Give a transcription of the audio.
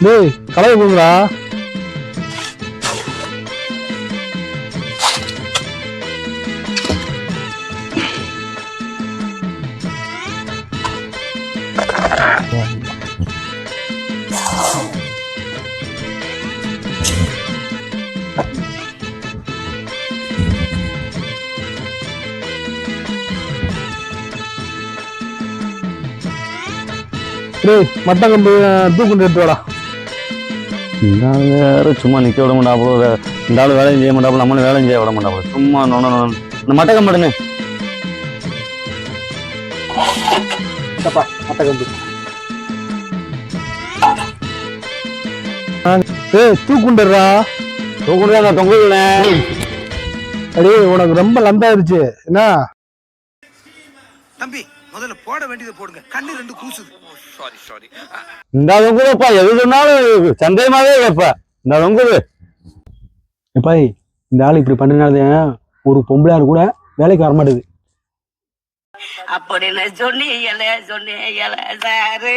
네, 갈아입습니다. டேய் மட்டன் கம்பு தூக்குண்டு எடுத்து வாடா. வேற சும்மா நிக்க விட மாட்டாப்புல இந்த ஆள் வேலையும் செய்ய மாட்டாப்புல நம்மளும் வேலையும் செய்ய விட மாட்டாப்புல. சும்மா நொண்ணு நொண்ணு இந்த மட்டக்கம் படுனே இந்தப்பா மட்டன் கம்பு ஏய் தூக்குண்டுறா தூக்குண்டு நான் தொங்குதுண்ணே அடே உனக்கு ரொம்ப லந்தாயிருச்சு என்ன? தம்பி முதல்ல போட வேண்டியதை போடுங்க. கண்ணு ரெண்டு கூசுது. சாரி சாரி இந்த தொங்குதுப்பா எது சொன்னாலும் சந்தேகமாவே இல்லப்பா இந்த தொங்குது எப்பாய் இந்த ஆள் இப்படி பண்றதுனால ஒரு பொம்பளையார் கூட வேலைக்கு வர மாட்டேது அப்படின்னு சொன்னீங்கல்ல சொன்னீங்கல்ல சாரு.